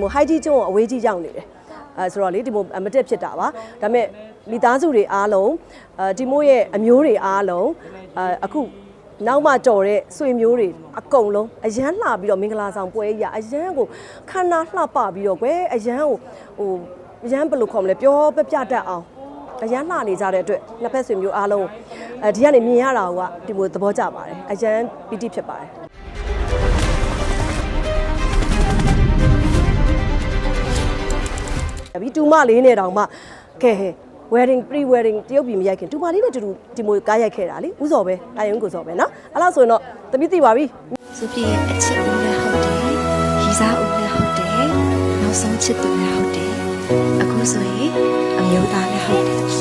မို high ကြီးကျွန်းကိုအဝေးကြီးရောက်နေတယ်အဲဆိုတော့လေဒီမိုမတက်ဖြစ်တာပါဒါပေမဲ့မိသားစုတွေအားလုံးအဲဒီမိုရဲ့အမျိုးတွေအားလုံးအဲအခုနောက်မှတော်တဲ့ဆွေမျိုးတွေအကုန်လုံးအရန်လှပြီးတော့မင်္ဂလာဆောင်ပွဲကြီးအရန်ကိုခန္ဓာလှပပြီးတော့ကွယ်အရန်ကိုဟိုအရန်ဘယ်လိုခေါ်မလဲပြောပပြတတ်အောင်အရန်လှနေကြတဲ့အတွက်နှစ်ဖက်ဆွေမျိုးအားလုံးအဲဒီကနေမြင်ရတာကဒီလိုသဘောကျပါတယ်အရန်ပီတိဖြစ်ပါတယ် အဘီတူမလေးနဲ့တောင်မှကဲ wedding pre wedding တရုပ်ပြည်မရိုက်ခင်တူမလေးနဲ့တူတူဒီမိုကားရိုက်ခဲ့တာလေဥစော်ပဲတာယုံကိုစော်ပဲနော်အဲ့လောက်ဆိုရင်တော့တပိသိပါပြီသူပြည့်ရဲ့အချစ်ဦးလည်းဟုတ်တယ်။ရီစားဦးလည်းဟုတ်တယ်။နောက်ဆုံးချစ်သူလည်းဟုတ်တယ်။အခုဆိုရင်အမျိုးသားလည်းဟုတ်တယ်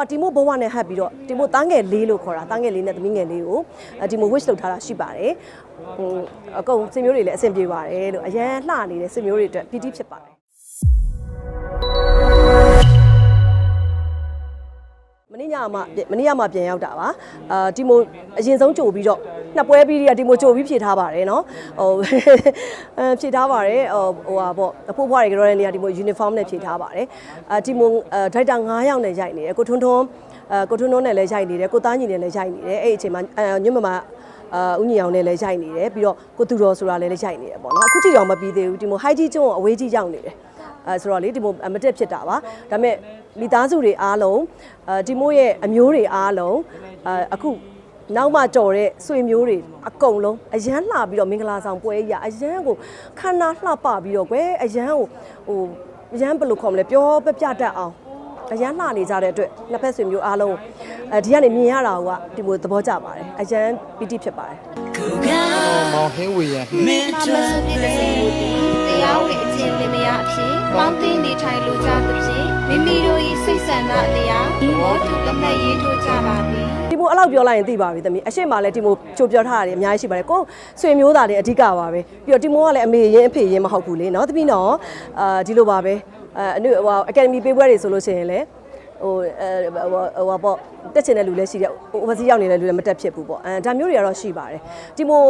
ကတီမိုဘဝနဲ့ဟပ်ပြီးတော့တီမိုတန်းငယ်လေးလို့ခေါ်တာတန်းငယ်လေးနဲ့သမီးငယ်လေးကိုအဲတီမို wish လုပ်ထားတာရှိပါတယ်ဟိုအကုန်စင်မျိုးတွေလည်းအဆင်ပြေပါတယ်လို့အရန်လှနေတဲ့စင်မျိုးတွေအတွက်ပီတိဖြစ်ပါတယ်မနေ့ညမှာမနေ့ညမှာပြန်ရောက်တာပါအာတီမိုအရင်ဆုံးကြိုပြီးတော့ နှစ်ပွဲပြီးတည်းကဒီမိုချိုပြီးဖြည့်ထားပါတယ်နော်ဟိုအဲဖြည့်ထားပါတယ်ဟိုဟိုဟာပေါ့အဖိုးဖွားတွေကြောတဲ့နေရာဒီမို uniform နဲ့ဖြည့်ထားပါတယ်အာဒီမိုဒရိုက်တာ9ယောက်နဲ့ရိုက်နေတယ်ကိုထွန်းထွန်းအဲကိုထွန်းထွန်းနဲ့လည်းရိုက်နေတယ်ကိုသားညီနဲ့လည်းရိုက်နေတယ်အဲ့အချိန်မှာညမမအာဥညအောင်နဲ့လည်းရိုက်နေတယ်ပြီးတော့ကိုသူတော်ဆိုတာလည်းရိုက်နေတယ်ပေါ့နော်အခုကြည့်တော့မပြီးသေးဘူးဒီမို high ကြီးကျွန်းကိုအဝေးကြီးရောက်နေတယ်အဲဆိုတော့လေဒီမိုမတက်ဖြစ်တာပါဒါပေမဲ့မိသားစုတွေအားလုံးအာဒီမိုရဲ့အမျိုးတွေအားလုံးအခု နောက်မှတော်တဲ့ဆွေမျိုးတွေအကုန်လုံးအရန်လှပြီးတော့မင်္ဂလာဆောင်ပွဲကြီးအရန်ကိုခန္ဓာလှပပြီးတော့ကွယ်အရန်ကိုဟိုအရန်ဘယ်လိုခေါ်မလဲပြောပပြတတ်အောင်အရန်လှနေကြတဲ့အတွက်နှစ်ဖက်ဆွေမျိုးအားလုံးအဲဒီကနေမြင်ရတာကဒီလိုသဘောကျပါတယ်အရန်ပီတိဖြစ်ပါတယ်မောင်ဟင်းဝေရန်။မမစုပြည့်တဲ့စေတရားဝင်အကျင့်လင်မယားအဖြစ်ပေါင်းသိနေထိုင်လိုကြသဖြင့်မိမိတို့၏စိတ်ဆန္ဒ အတရားဘောတူလက်မှတ်ရေးထိုးကြပါသည်။ဒီမိုအဲ့လောက်ပြောလိုက်ရင်သိပါပြီသမီးအရှိမလည်းဒီမိုချိုပြောထားတာတွေအများကြီးရှိပါတယ်ကိုယ်ဆွေမျိုးသားတွေအဓိကပါပဲပြီးတော့ဒီမိုကလည်းအမေရင်အဖေရင်မဟုတ်ဘူးလေနော်သမီးနော်အာဒီလိုပါပဲအာအနုဟိုအကယ်ဒမီပေးပွဲတွေဆိုလို့ရှိရင်လည်းဟိုအဲဟိုဟိုပေါ့တက်ချင်တဲ့လူလည်းရှိတယ်ဟိုဝစီရောက်နေတဲ့လူလည်းမတက်ဖြစ်ဘူးပေါ့အဲဒါမျိုးတွေကတော့ရှိပါတယ်ဒီမို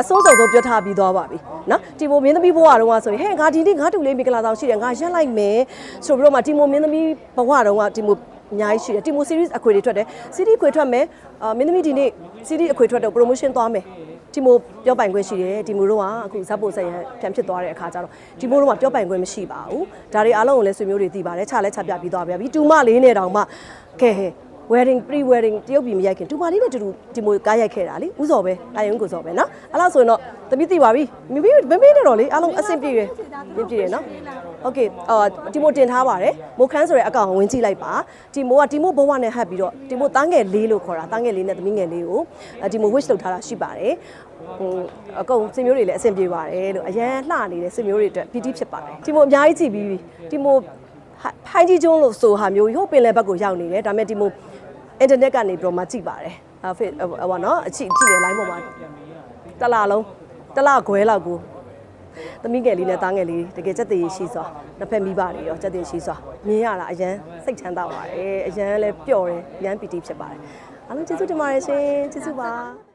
အစိုးစုံဆုံးပြောထားပြီးသွားပါပြီနော်တီမိုမင်းသမီးဘဝတုန်းကဆိုရင်ဟဲ့ငါဒီနေ့ငါတူလေးမိကလာဆောင်ရှိတယ်ငါရက်လိုက်မယ်ဆိုပြီးတော့မှတီမိုမင်းသမီးဘဝတုန်းကတီမို အများကြီးရှိတယ်တီမို series အခွေတွေထွက်တယ် series အခွေထွက်မယ်အာမင်းသမီးဒီနေ့ series အခွေထွက်တော့ promotion သွားမယ်တီမိုပြောပိုင်ခွင့်ရှိတယ်တီမိုတို့ကအခုဇက်ပိုဆက်ရန်ပြန်ဖြစ်သွားတဲ့အခါကျတော့တီမိုတို့ကပြောပိုင်ခွင့်မရှိပါဘူးဒါတွေအားလုံးကိုလည်းဆွေမျိုးတွေသိပါတယ်ခြားလဲခြားပြပြီးသွားပြီတူမလေးနဲ့တောင်မှကဲ wedding pre wedding တရုပ်ပြည်မရိုက်ခင်တူမလေးနဲ့တူတူဒီမိုကားရိုက်ခဲ့တာလေဥစော်ပဲတာယုံကိုစော်ပဲနော်အဲ့လောက်ဆိုရင်တော့တပိသိပါပြီမိမိမမေးနဲ့တော့လေအားလုံးအဆင်ပြေတယ်ပြည့်ပြည့်တယ်နော် โอเคအာတီမိုတင်ထားပါတယ်မိုခန်းဆိုတဲ့အကောင့်ကိုဝင်ကြည့်လိုက်ပါတီမိုကတီမိုဘဝနဲ့ဟပ်ပြီးတော့တီမိုတန်းငယ်လေးလို့ခေါ်တာတန်းငယ်လေးနဲ့သမီးငယ်လေးကိုအတီမို wish လုပ်ထားတာရှိပါတယ်ဟိုအကုန်စင်မျိုးတွေလည်းအဆင်ပြေပါတယ်လို့အရန်လှနေတဲ့စင်မျိုးတွေအတွက်ပီတိဖြစ်ပါတယ်တီမိုအများကြီးကြည့်ပြီးပြီတီမို ဟိုင်းကြီးကျွန်းလို့ဆိုဟာမျိုးရုပ်ပင်လယ်ဘက်ကိုရောက်နေတယ်ဒါပေမဲ့တီမိုအင်တာနက်ကနေပြီးတော့မှကြည့်ပါတယ်အဖေဟိုနော်အချိကြည့်နေ line ပေါ်မှာတစ်လားလုံးတစ်လားခွဲလောက်ကိုသမီးငယ်လေးနဲ့သားငယ်လေးတကယ်စက်သေးရှိစွာနှစ်ဖက်မိဘတွေရောစက်သေးရှိစွာမြင်ရတာအရန်စိတ်ချမ်းသာပါတယ်အရန်လည်းပျော်တယ်အရန်ပီတိဖြစ်ပါတယ်အားလုံးကျေးဇူးတင်ပါတယ်ရှင်ကျေးဇူးပါ